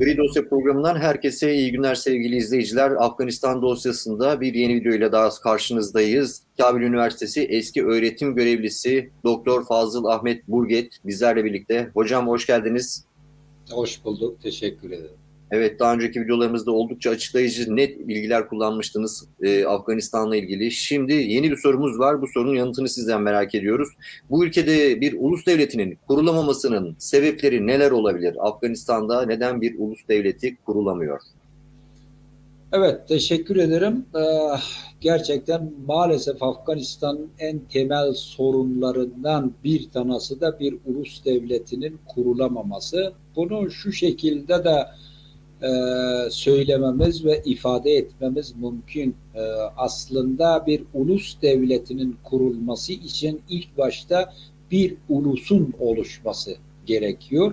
Gri Dosya programından herkese iyi günler sevgili izleyiciler. Afganistan dosyasında bir yeni video ile daha karşınızdayız. Kabil Üniversitesi eski öğretim görevlisi Doktor Fazıl Ahmet Burget bizlerle birlikte. Hocam hoş geldiniz. Hoş bulduk. Teşekkür ederim. Evet daha önceki videolarımızda oldukça açıklayıcı net bilgiler kullanmıştınız e, Afganistan'la ilgili. Şimdi yeni bir sorumuz var. Bu sorunun yanıtını sizden merak ediyoruz. Bu ülkede bir ulus devletinin kurulamamasının sebepleri neler olabilir? Afganistan'da neden bir ulus devleti kurulamıyor? Evet, teşekkür ederim. Ee, gerçekten maalesef Afganistan'ın en temel sorunlarından bir tanesi de bir ulus devletinin kurulamaması. Bunu şu şekilde de e, söylememiz ve ifade etmemiz mümkün. E, aslında bir ulus devletinin kurulması için ilk başta bir ulusun oluşması gerekiyor.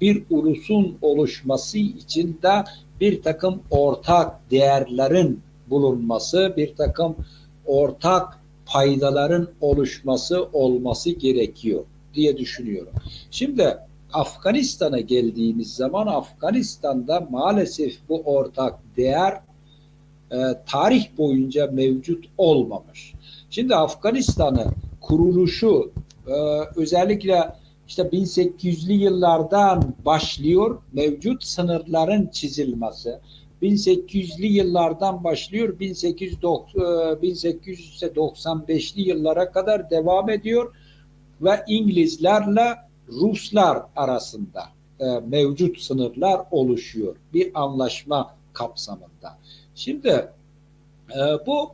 Bir ulusun oluşması için de bir takım ortak değerlerin bulunması, bir takım ortak paydaların oluşması olması gerekiyor diye düşünüyorum. Şimdi Afganistan'a geldiğimiz zaman Afganistan'da maalesef bu ortak değer e, tarih boyunca mevcut olmamış. Şimdi Afganistan'ın kuruluşu e, özellikle işte 1800'lü yıllardan başlıyor mevcut sınırların çizilmesi. 1800'lü yıllardan başlıyor 1895'li yıllara kadar devam ediyor ve İngilizlerle Ruslar arasında e, mevcut sınırlar oluşuyor bir anlaşma kapsamında. Şimdi e, bu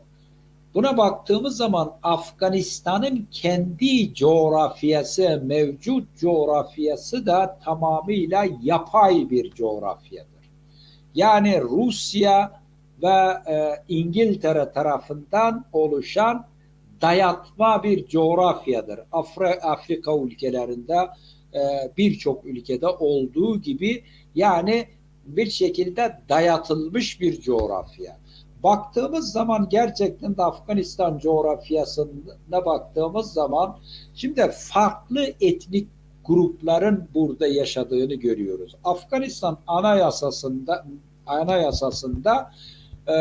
buna baktığımız zaman Afganistan'ın kendi coğrafyası, mevcut coğrafyası da tamamıyla yapay bir coğrafyadır. Yani Rusya ve e, İngiltere tarafından oluşan dayatma bir coğrafyadır. Afra, Afrika ülkelerinde e, birçok ülkede olduğu gibi yani bir şekilde dayatılmış bir coğrafya. Baktığımız zaman gerçekten de Afganistan coğrafyasına baktığımız zaman şimdi farklı etnik grupların burada yaşadığını görüyoruz. Afganistan anayasasında anayasasında e,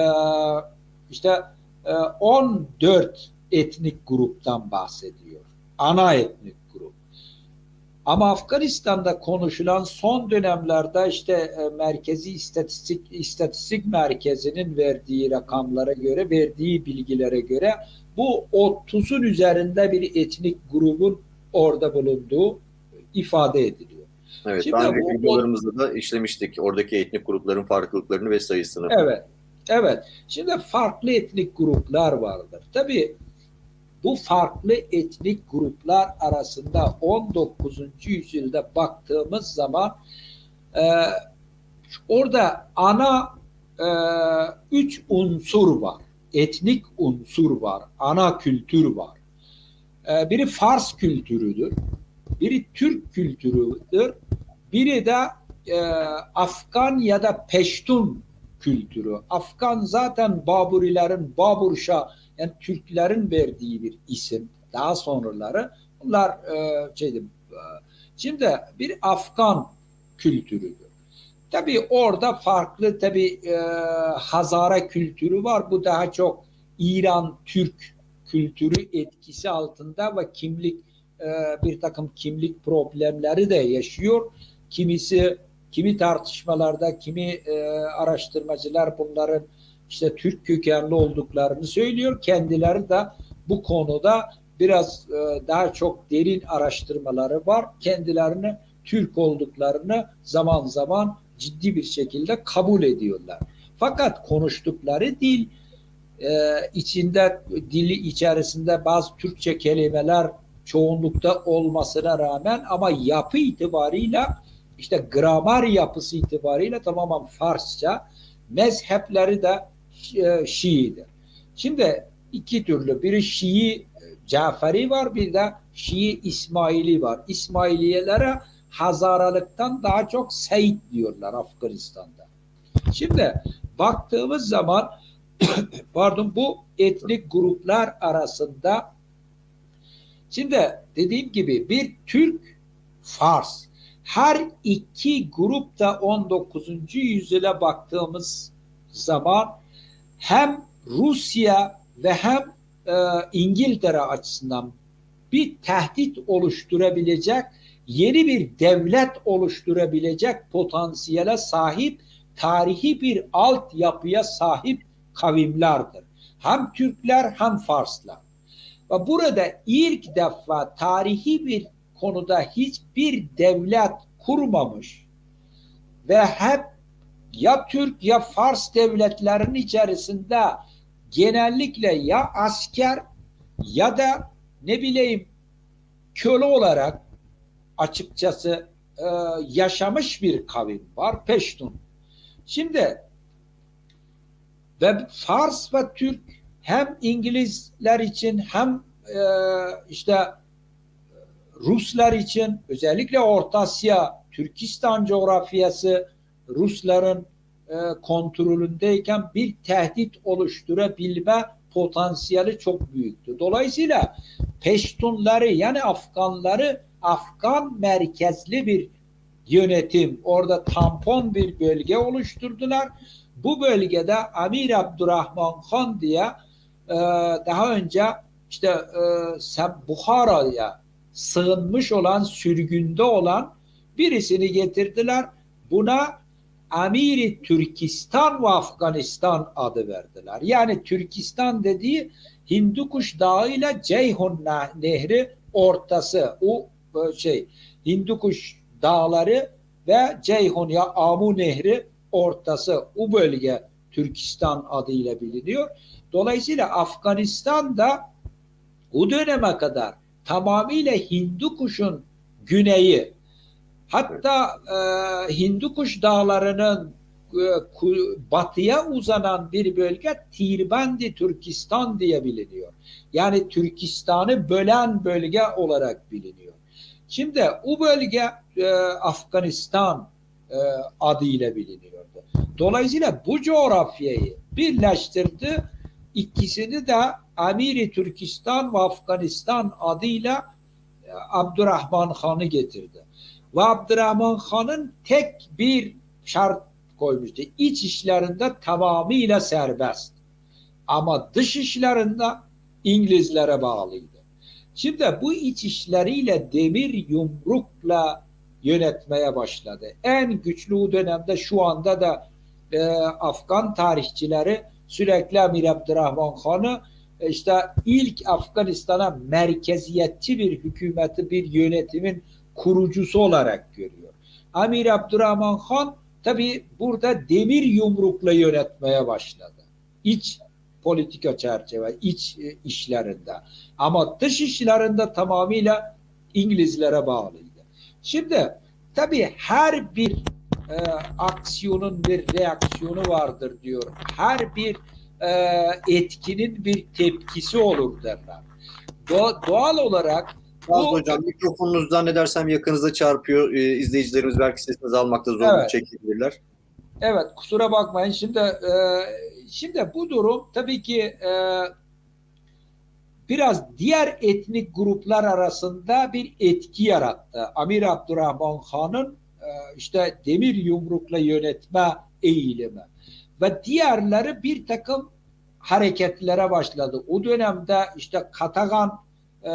işte e, 14 etnik gruptan bahsediyor. Ana etnik grup. Ama Afganistan'da konuşulan son dönemlerde işte e, Merkezi İstatistik İstatistik Merkezi'nin verdiği rakamlara göre, verdiği bilgilere göre bu 30'un üzerinde bir etnik grubun orada bulunduğu ifade ediliyor. Evet, Şimdi daha önceki videolarımızda da işlemiştik oradaki etnik grupların farklılıklarını ve sayısını. Evet. Evet. Şimdi farklı etnik gruplar vardır. Tabii bu farklı etnik gruplar arasında 19. yüzyılda baktığımız zaman e, orada ana e, üç unsur var. Etnik unsur var. Ana kültür var. E, biri Fars kültürüdür. Biri Türk kültürüdür. Biri de e, Afgan ya da Peştun kültürü. Afgan zaten Baburilerin, Baburşa yani Türklerin verdiği bir isim. Daha sonraları bunlar e, şeydi, e, şimdi bir Afgan kültürüdür. Tabii orada farklı tabii e, Hazara kültürü var. Bu daha çok İran Türk kültürü etkisi altında ve kimlik e, bir takım kimlik problemleri de yaşıyor. Kimisi kimi tartışmalarda kimi e, araştırmacılar bunların işte Türk kökenli olduklarını söylüyor. Kendileri de bu konuda biraz e, daha çok derin araştırmaları var. Kendilerini Türk olduklarını zaman zaman ciddi bir şekilde kabul ediyorlar. Fakat konuştukları dil e, içinde dili içerisinde bazı Türkçe kelimeler çoğunlukta olmasına rağmen ama yapı itibarıyla işte gramer yapısı itibariyle tamamen Farsça mezhepleri de Şii'dir. Şimdi iki türlü biri Şii Caferi var bir de Şii İsmaili var. İsmailiyelere Hazaralıktan daha çok Seyit diyorlar Afganistan'da. Şimdi baktığımız zaman pardon bu etnik gruplar arasında şimdi dediğim gibi bir Türk Fars her iki grup da 19. yüzyıla baktığımız zaman hem Rusya ve hem e, İngiltere açısından bir tehdit oluşturabilecek, yeni bir devlet oluşturabilecek potansiyele sahip tarihi bir altyapıya sahip kavimlerdir. Hem Türkler hem Farslar. Ve burada ilk defa tarihi bir konuda hiçbir devlet kurmamış ve hep ya Türk ya Fars devletlerinin içerisinde genellikle ya asker ya da ne bileyim köle olarak açıkçası e, yaşamış bir kavim var Peştun. Şimdi ve Fars ve Türk hem İngilizler için hem e, işte Ruslar için özellikle Orta Asya, Türkistan coğrafyası Rusların e, kontrolündeyken bir tehdit oluşturabilme potansiyeli çok büyüktü. Dolayısıyla Peştunları yani Afganları Afgan merkezli bir yönetim orada tampon bir bölge oluşturdular. Bu bölgede Amir Abdurrahman Han diye e, daha önce işte e, Buhara'ya sığınmış olan, sürgünde olan birisini getirdiler. Buna Amiri Türkistan ve Afganistan adı verdiler. Yani Türkistan dediği Hindukuş Dağı ile Ceyhun Nehri ortası. O şey Hindukuş Dağları ve Ceyhun ya Amu Nehri ortası. O bölge Türkistan adıyla biliniyor. Dolayısıyla Afganistan da o döneme kadar tamamıyla Hindukuş'un güneyi hatta e, Hindukuş dağlarının e, batıya uzanan bir bölge Tirbandi Türkistan diye biliniyor. Yani Türkistan'ı bölen bölge olarak biliniyor. Şimdi o bölge e, Afganistan e, adıyla biliniyordu. Dolayısıyla bu coğrafyayı birleştirdi. İkisini de Amiri Türkistan ve Afganistan adıyla e, Abdurrahman Han'ı getirdi. Ve Abdurrahman Han'ın tek bir şart koymuştu. İç işlerinde tamamıyla serbest. Ama dış işlerinde İngilizlere bağlıydı. Şimdi bu iç işleriyle demir yumrukla yönetmeye başladı. En güçlü dönemde şu anda da e, Afgan tarihçileri sürekli Amir Abdurrahman Han'ı e, işte ilk Afganistan'a merkeziyetçi bir hükümeti, bir yönetimin kurucusu olarak görüyor. Amir Abdurrahman Han tabi burada demir yumrukla yönetmeye başladı. İç politika çerçeve, iç e, işlerinde. Ama dış işlerinde tamamıyla İngilizlere bağlıydı. Şimdi tabi her bir e, aksiyonun bir reaksiyonu vardır diyor. Her bir e, etkinin bir tepkisi olur derler. Do doğal olarak bu, hocam mikrofonunuz zannedersem yakınıza çarpıyor. Ee, izleyicilerimiz belki sesinizi almakta zorluk evet. çekebilirler. Evet kusura bakmayın. Şimdi e, şimdi bu durum tabii ki e, biraz diğer etnik gruplar arasında bir etki yarattı. Amir Abdurrahman Han'ın e, işte demir yumrukla yönetme eğilimi ve diğerleri bir takım hareketlere başladı. O dönemde işte Katagan e,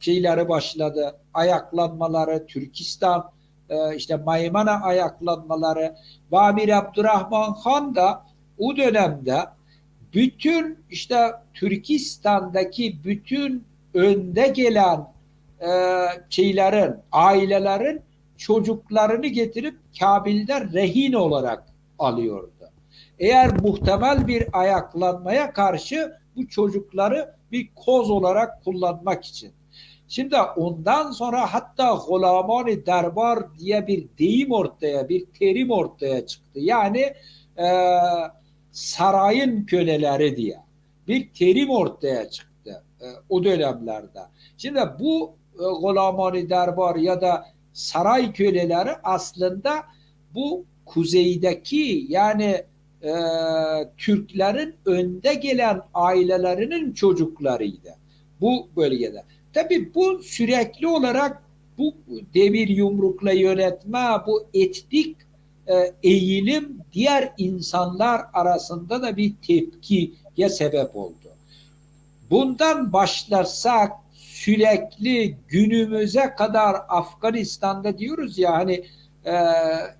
şeyleri başladı. Ayaklanmaları, Türkistan, e, işte Maymana ayaklanmaları. Ve Amir Abdurrahman Han da o dönemde bütün işte Türkistan'daki bütün önde gelen e, şeylerin, ailelerin çocuklarını getirip Kabil'de rehin olarak alıyordu. Eğer muhtemel bir ayaklanmaya karşı bu çocukları bir koz olarak kullanmak için. Şimdi ondan sonra hatta gulamani derbar diye bir deyim ortaya, bir terim ortaya çıktı. Yani e, sarayın köleleri diye bir terim ortaya çıktı e, o dönemlerde. Şimdi bu e, gulamani derbar ya da saray köleleri aslında bu kuzeydeki yani e, Türklerin önde gelen ailelerinin çocuklarıydı bu bölgede. Tabi bu sürekli olarak bu demir yumrukla yönetme, bu etnik e, eğilim diğer insanlar arasında da bir tepkiye sebep oldu. Bundan başlarsak sürekli günümüze kadar Afganistan'da diyoruz ya hani e,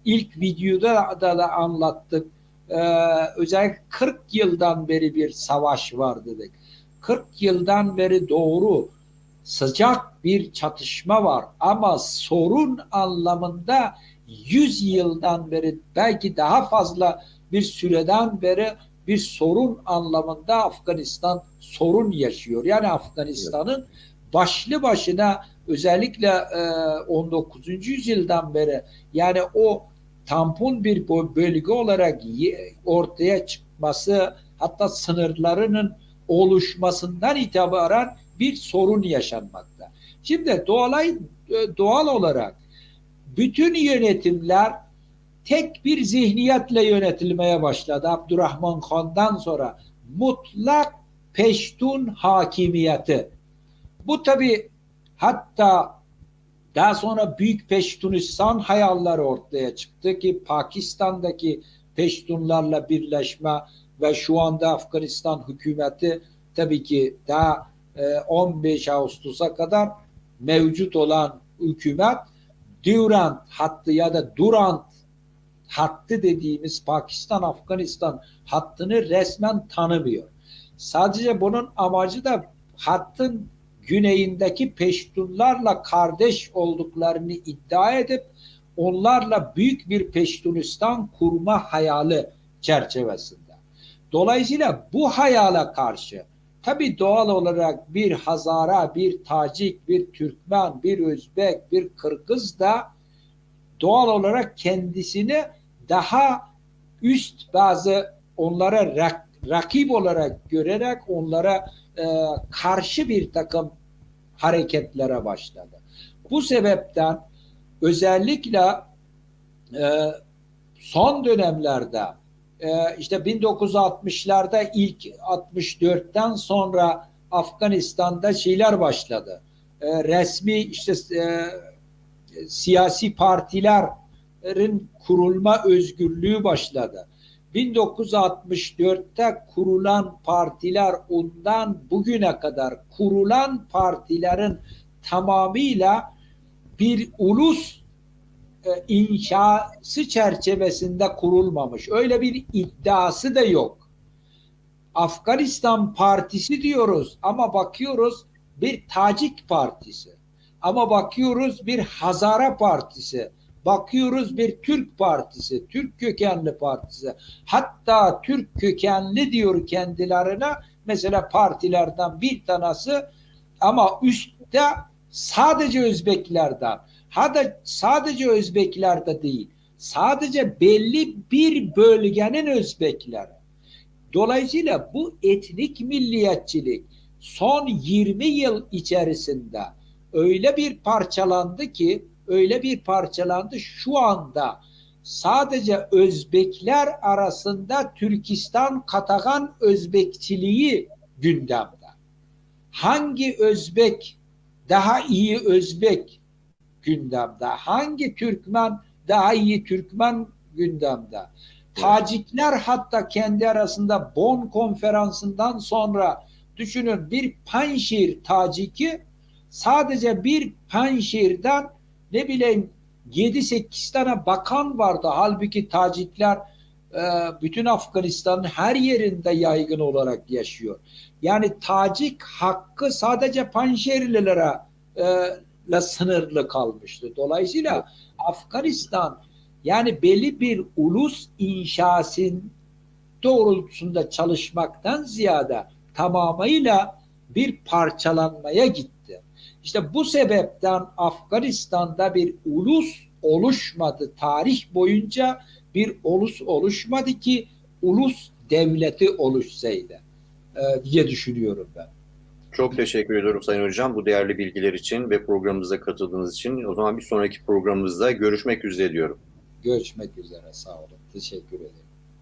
ilk videoda da, da anlattık. E, özellikle 40 yıldan beri bir savaş var dedik. 40 yıldan beri doğru sıcak bir çatışma var ama sorun anlamında 100 yıldan beri belki daha fazla bir süreden beri bir sorun anlamında Afganistan sorun yaşıyor. Yani Afganistan'ın başlı başına özellikle e, 19. yüzyıldan beri yani o tampon bir bölge olarak ortaya çıkması hatta sınırlarının oluşmasından itibaren bir sorun yaşanmakta. Şimdi doğal, doğal olarak bütün yönetimler tek bir zihniyetle yönetilmeye başladı. Abdurrahman Han'dan sonra mutlak peştun hakimiyeti. Bu tabi hatta daha sonra Büyük Peştunistan hayalleri ortaya çıktı ki Pakistan'daki Peştunlarla birleşme ve şu anda Afganistan hükümeti tabii ki daha 15 Ağustos'a kadar mevcut olan hükümet Durant hattı ya da Durant hattı dediğimiz Pakistan-Afganistan hattını resmen tanımıyor. Sadece bunun amacı da hattın güneyindeki Peştunlarla kardeş olduklarını iddia edip onlarla büyük bir Peştunistan kurma hayali çerçevesinde. Dolayısıyla bu hayale karşı tabi doğal olarak bir Hazara, bir Tacik, bir Türkmen, bir Özbek, bir Kırgız da doğal olarak kendisini daha üst bazı onlara rak, rakip olarak görerek onlara e, karşı bir takım hareketlere başladı. Bu sebepten özellikle e, son dönemlerde e, işte 1960'larda ilk 64'ten sonra Afganistan'da şeyler başladı. E, resmi işte e, siyasi partilerin kurulma özgürlüğü başladı. 1964'te kurulan partiler ondan bugüne kadar kurulan partilerin tamamıyla bir ulus e, inşası çerçevesinde kurulmamış. Öyle bir iddiası da yok. Afganistan Partisi diyoruz ama bakıyoruz bir Tacik Partisi. Ama bakıyoruz bir Hazara Partisi. Bakıyoruz bir Türk Partisi, Türk kökenli partisi. Hatta Türk kökenli diyor kendilerine mesela partilerden bir tanesi ama üstte sadece Özbeklerden. Hadi sadece Özbeklerde değil. Sadece belli bir bölgenin Özbekleri. Dolayısıyla bu etnik milliyetçilik son 20 yıl içerisinde öyle bir parçalandı ki öyle bir parçalandı şu anda sadece Özbekler arasında Türkistan Katagan Özbekçiliği gündemde. Hangi Özbek daha iyi Özbek gündemde? Hangi Türkmen daha iyi Türkmen gündemde? Tacikler hatta kendi arasında Bon konferansından sonra düşünün bir Panşir Taciki sadece bir Panşir'den ne bileyim 7-8 tane bakan vardı. Halbuki Tacikler e, bütün Afganistan'ın her yerinde yaygın olarak yaşıyor. Yani Tacik hakkı sadece Panşerililere e, sınırlı kalmıştı. Dolayısıyla Afganistan yani belli bir ulus inşasın doğrultusunda çalışmaktan ziyade tamamıyla bir parçalanmaya gitti. İşte bu sebepten Afganistan'da bir ulus oluşmadı. Tarih boyunca bir ulus oluşmadı ki ulus devleti oluşsaydı e, diye düşünüyorum ben. Çok teşekkür ediyorum Sayın Hocam bu değerli bilgiler için ve programımıza katıldığınız için. O zaman bir sonraki programımızda görüşmek üzere diyorum. Görüşmek üzere. Sağ olun. Teşekkür ederim.